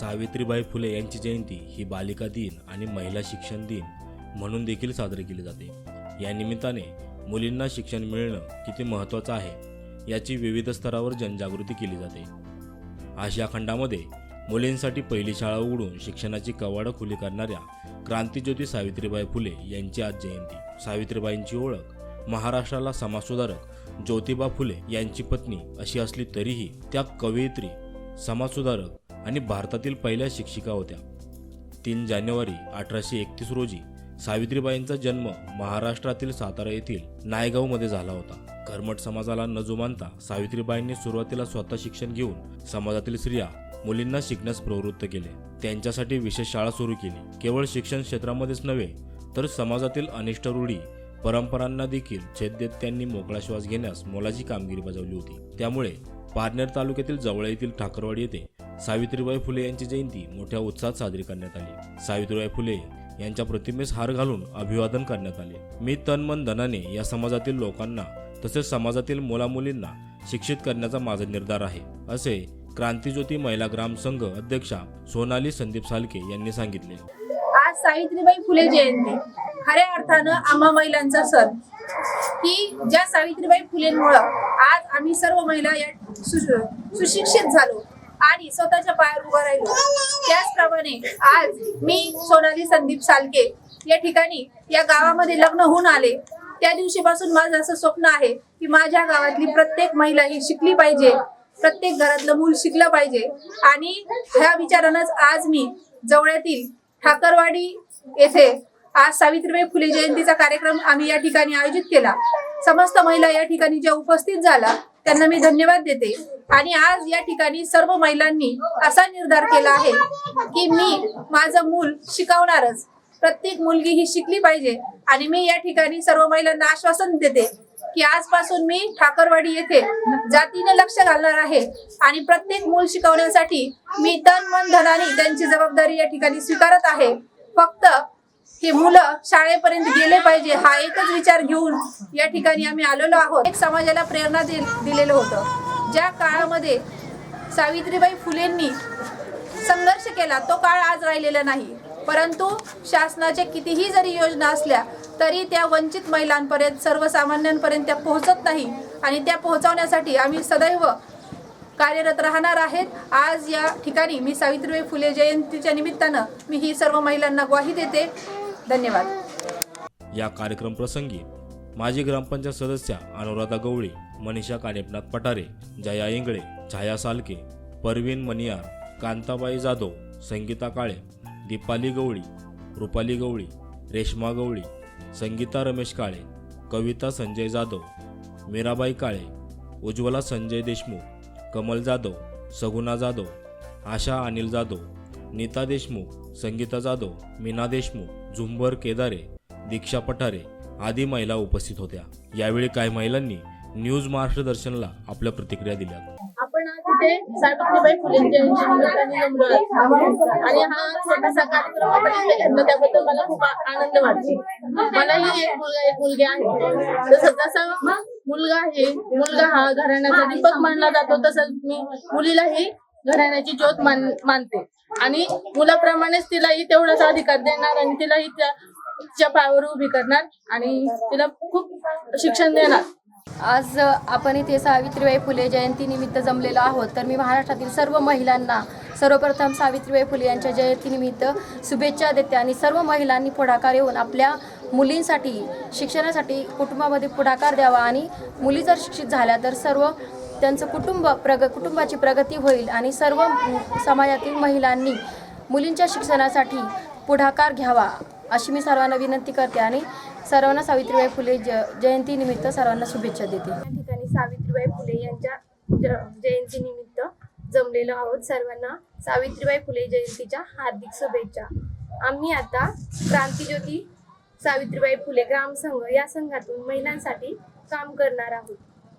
सावित्रीबाई फुले यांची जयंती ही बालिका दिन आणि महिला शिक्षण दिन म्हणून देखील साजरी केली जाते. या निमित्ताने मुलींना शिक्षण मिळणं किती महत्त्वाचं आहे याची विविध स्तरावर जनजागृती केली जाते. आशिया खंडामध्ये मुलींसाठी पहिली शाळा उघडून शिक्षणाची कवाडं खुली करणाऱ्या क्रांतीज्योती सावित्रीबाई फुले यांची आज जयंती. सावित्रीबाईंची ओळख महाराष्ट्राला समाजसुधारक ज्योतिबा फुले यांची पत्नी अशी असली तरीही त्या कवयित्री समाजसुधारक आणि भारतातील पहिल्या शिक्षिका होत्या. तीन जानेवारी अठराशे एकतीस रोजी सावित्रीबाईंचा जन्म महाराष्ट्रातील सातारा येथील नायगावमध्ये झाला होता. कर्मठ समाजाला न जुमानता सावित्रीबाईंनी सुरुवातीला स्वतः शिक्षण घेऊन समाजातील स्त्रिया मुलींना शिकण्यास प्रवृत्त केले. त्यांच्यासाठी विशेष शाळा सुरू केली. केवळ शिक्षण क्षेत्रामध्येच नव्हे तर समाजातील अनिष्ट रूढी परंपरांना देखील छेद देत त्यांनी मोकळा श्वास घेण्यास मोलाची कामगिरी बजावली होती. त्यामुळे पारनेर तालुक्यातील जवळ येथील ठाकरवाडी येथे सावित्रीबाई फुले यांची जयंती मोठ्या उत्साहात साजरी करण्यात आली. सावित्रीबाई फुले यांच्या प्रतिमेस हार घालून अभिवादन करण्यात आले. मी तन मन धनाने या समाजातील लोकांना तसेच समाजातील मुलामुलींना शिक्षित करण्याचा माझा निर्धार आहे असे क्रांतीज्योती महिला ग्राम संघ अध्यक्षा सोनाली संदीप सालके यांनी सांगितले. आज सावित्रीबाई फुले जयंती. खऱ्या अर्थानं आम्हा महिलांचा सण. की ज्या सावित्रीबाई फुलेंमुळं आज आम्ही सर्व महिला या सुशिक्षित झालो. आणि स्वतःच्या पायावर उभं राहिलो. त्याचप्रमाणे आज मी सोनाली संदीप सालके या ठिकाणी या गावामध्ये लग्न होऊन आले. त्या दिवशीपासून माझं असं स्वप्न आहे की माझ्या गावातली प्रत्येक महिला ही शिकली पाहिजे. प्रत्येक घरातलं मूल शिकलं पाहिजे. आणि ह्या विचारानंच आज मी जवळातील ठाकरवाडी येथे आज सावित्रीबाई फुले जयंतीचा कार्यक्रम आम्ही या ठिकाणी आयोजित केला. समस्त महिला या ठिकाणी ज्या उपस्थित झाला त्यांना मी धन्यवाद देते. आणि आज या ठिकाणी सर्व महिलांनी असा निर्धार केला आहे की मी माझं मूल शिकवणारच. प्रत्येक मुलगी ही शिकली पाहिजे. आणि मी या ठिकाणी सर्व महिलांना आश्वासन देते की आजपासून मी ठाकरवाडी येथे जातीने लक्ष घालणार आहे. आणि प्रत्येक मूल शिकवण्यासाठी मी तन मन धनाने त्यांची जबाबदारी या ठिकाणी स्वीकारत आहे. फक्त की मुलं शाळेपर्यंत गेले पाहिजे हा एकच विचार घेऊन या ठिकाणी आम्ही आलेलो आहोत. एक समाजाला प्रेरणा दिलेलं होतं. ज्या काळामध्ये सावित्रीबाई फुलेंनी संघर्ष केला तो काळ आज राहिलेला नाही. परंतु शासनाच्या कितीही जरी योजना असल्या तरी त्या वंचित महिलांपर्यंत सर्वसामान्यांपर्यंत त्या पोहोचत नाही. आणि त्या पोहोचवण्यासाठी आम्ही सदैव कार्यरत राहणार आहेत. आज या ठिकाणी मी सावित्रीबाई फुले जयंतीच्या निमित्तानं मी ही सर्व महिलांना ग्वाही देते. धन्यवाद. या कार्यक्रम प्रसंगी माजी ग्रामपंचायत सदस्या अनुराधा गवळी मनीषा कानेपनाथ पठारे जया इंगळे छाया सालके परवीन मनियार कांताबाई जाधव संगीता काळे दीपाली गवळी रुपाली गवळी रेश्मा गवळी संगीता रमेश काळे कविता संजय जाधव मीराबाई काळे उज्ज्वला संजय देशमुख कमल जाधव सगुना जाधव आशा अनिल जाधव नीता देशमुख संगीता जाधव मीना देशमुख झुंबर केदारे दीक्षा पठारे आदी महिला उपस्थित होत्या. यावेळी काही महिलांनी न्यूज महाराष्ट्र दर्शनला आपल्या प्रतिक्रिया दिल्या. आपण आज इथे सावित्रीबाई फुलेंच्या आणि हा छोटासा कार्यक्रम आपण इथे घेतला त्याबद्दल मला खूप आनंद वाटतो. मला ही एक मुलगा एक मुलगी आहे. तसं जसं मुलगा आहे मुलगा हा घराण्याचा दीपक मानला जातो तसंच मी मुलीलाही घराण्याची ज्योत मान मानते. आणि मुलाप्रमाणेच तिलाही तेवढाच अधिकार देणार आणि तिलाही त्या पायावर उभी करणार आणि तिला खूप शिक्षण देणार. आज आपण इथे सावित्रीबाई फुले जयंतीनिमित्त जमलेलो आहोत. तर मी महाराष्ट्रातील सर्व महिलांना सर्वप्रथम सावित्रीबाई फुले यांच्या जयंतीनिमित्त शुभेच्छा देते आणि सर्व महिलांनी पुढाकार येऊन आपल्या मुलींसाठी शिक्षणासाठी कुटुंबामध्ये पुढाकार द्यावा आणि मुली जर शिक्षित झाल्या तर सर्व त्यांचं कुटुंब प्रग कुटुंबाची प्रगती होईल आणि सर्व समाजातील महिलांनी मुलींच्या शिक्षणासाठी पुढाकार घ्यावा अशी मी सर्वांना विनंती करते आणि सर्वांना सावित्रीबाई फुले ज जयंतीनिमित्त सर्वांना शुभेच्छा देते. या ठिकाणी सावित्रीबाई फुले यांच्या ज जयंतीनिमित्त जमलेलो आहोत. सर्वांना सावित्रीबाई फुले जयंतीच्या हार्दिक शुभेच्छा. आम्ही आता क्रांतीज्योती सावित्रीबाई फुले ग्रामसंघ या संघातून महिलांसाठी काम करणार आहोत.